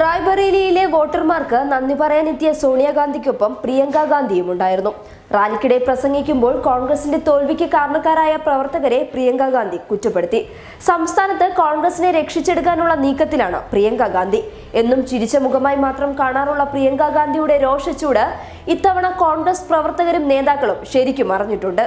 റായ്ബറേലിയിലെ വോട്ടർമാർക്ക് നന്ദി പറയാനെത്തിയ സോണിയാഗാന്ധിക്കൊപ്പം പ്രിയങ്ക ഗാന്ധിയും ഉണ്ടായിരുന്നു. റാലിക്കിടെ പ്രസംഗിക്കുമ്പോൾ കോൺഗ്രസിന്റെ തോൽവിക്ക് കാരണക്കാരായ പ്രവർത്തകരെ പ്രിയങ്ക ഗാന്ധി കുറ്റപ്പെടുത്തി. സംസ്ഥാനത്ത് കോൺഗ്രസിനെ രക്ഷിച്ചെടുക്കാനുള്ള നീക്കത്തിലാണ് പ്രിയങ്ക ഗാന്ധി. എന്നും ചിരിച്ച മുഖമായി മാത്രം കാണാറുള്ള പ്രിയങ്ക ഗാന്ധിയുടെ രോഷച്ചൂട് ഇത്തവണ കോൺഗ്രസ് പ്രവർത്തകരും നേതാക്കളും ശരിക്കും അറിഞ്ഞിട്ടുണ്ട്.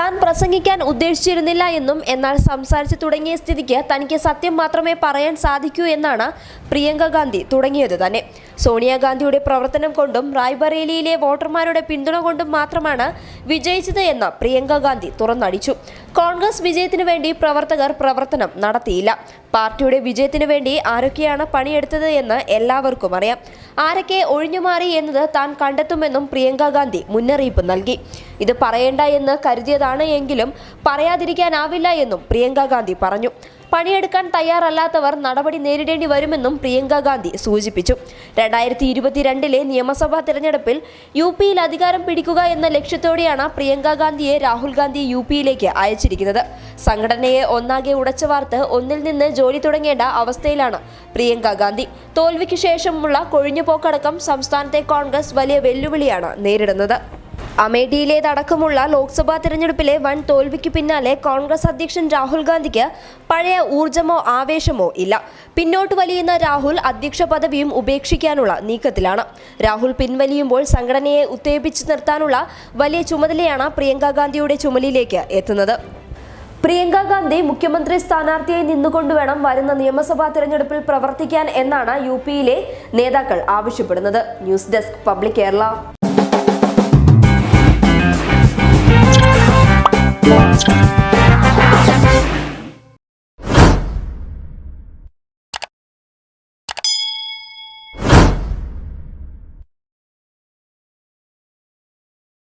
താൻ പ്രസംഗിക്കാൻ ഉദ്ദേശിച്ചിരുന്നില്ല എന്നും എന്നാൽ സംസാരിച്ചു തുടങ്ങിയ സ്ഥിതിക്ക് തനിക്ക് സത്യം മാത്രമേ പറയാൻ സാധിക്കൂ എന്നാണ് പ്രിയങ്ക ഗാന്ധി തുടങ്ങിയത് തന്നെ. സോണിയാഗാന്ധിയുടെ പ്രവർത്തനം കൊണ്ടും റായ്ബറേലിയിലെ വോട്ടർമാരുടെ പിന്തുണ കൊണ്ടും മാത്രമാണ് വിജയിച്ചത് എന്ന് പ്രിയങ്ക ഗാന്ധി തുറന്നടിച്ചു. കോൺഗ്രസ് വിജയത്തിനു വേണ്ടി പ്രവർത്തകർ പ്രവർത്തനം നടത്തിയില്ല. പാർട്ടിയുടെ വിജയത്തിനു വേണ്ടി ആരൊക്കെയാണ് പണിയെടുത്തത് എന്ന് എല്ലാവർക്കും അറിയാം. ആരൊക്കെ ഒഴിഞ്ഞുമാറി എന്നത് താൻ കണ്ടെത്തുമെന്നും പ്രിയങ്ക ഗാന്ധി മുന്നറിയിപ്പ് നൽകി. ഇത് പറയേണ്ട എന്ന് കരുതിയതാണ് എങ്കിലും പറയാതിരിക്കാനാവില്ല എന്നും പ്രിയങ്ക ഗാന്ധി പറഞ്ഞു. പണിയെടുക്കാൻ തയ്യാറല്ലാത്തവർ നടപടി നേരിടേണ്ടി വരുമെന്നും പ്രിയങ്ക ഗാന്ധി സൂചിപ്പിച്ചു. രണ്ടായിരത്തി ഇരുപത്തിരണ്ടിലെ നിയമസഭാ തെരഞ്ഞെടുപ്പിൽ യു പിയിൽ അധികാരം പിടിക്കുക എന്ന ലക്ഷ്യത്തോടെയാണ് പ്രിയങ്ക ഗാന്ധിയെ രാഹുൽ ഗാന്ധി യു പിയിലേക്ക് അയച്ചിരിക്കുന്നത്. സംഘടനയെ ഒന്നാകെ ഉടച്ചു വാർത്ത് ഒന്നിൽ നിന്ന് ജോലി തുടങ്ങേണ്ട അവസ്ഥയിലാണ് പ്രിയങ്ക ഗാന്ധി. തോൽവിക്ക് ശേഷമുള്ള കൊഴിഞ്ഞുപോക്കടക്കം സംസ്ഥാനത്തെ കോൺഗ്രസ് വലിയ വെല്ലുവിളിയാണ് നേരിടുന്നത്. അമേഠിയിലേതടക്കമുള്ള ലോക്സഭാ തെരഞ്ഞെടുപ്പിലെ വൻ തോൽവിക്ക് പിന്നാലെ കോൺഗ്രസ് അധ്യക്ഷൻ രാഹുൽ ഗാന്ധിക്ക് പഴയ ഊർജമോ ആവേശമോ ഇല്ല. പിന്നോട്ട് വലിയുന്ന രാഹുൽ അധ്യക്ഷ പദവിയും ഉപേക്ഷിക്കാനുള്ള നീക്കത്തിലാണ്. രാഹുൽ പിൻവലിയുമ്പോൾ സംഘടനയെ ഉത്തേജിപ്പിച്ചു നിർത്താനുള്ള വലിയ ചുമതലയാണ് പ്രിയങ്ക ഗാന്ധിയുടെ ചുമലിലേക്ക് എത്തുന്നത്. പ്രിയങ്ക ഗാന്ധി മുഖ്യമന്ത്രി സ്ഥാനാർത്ഥിയായി നിന്നുകൊണ്ട് വേണം വരുന്ന നിയമസഭാ തെരഞ്ഞെടുപ്പിൽ പ്രവർത്തിക്കാൻ എന്നാണ് യു പിയിലെ നേതാക്കൾ ആവശ്യപ്പെടുന്നത്. News desk public Kerala.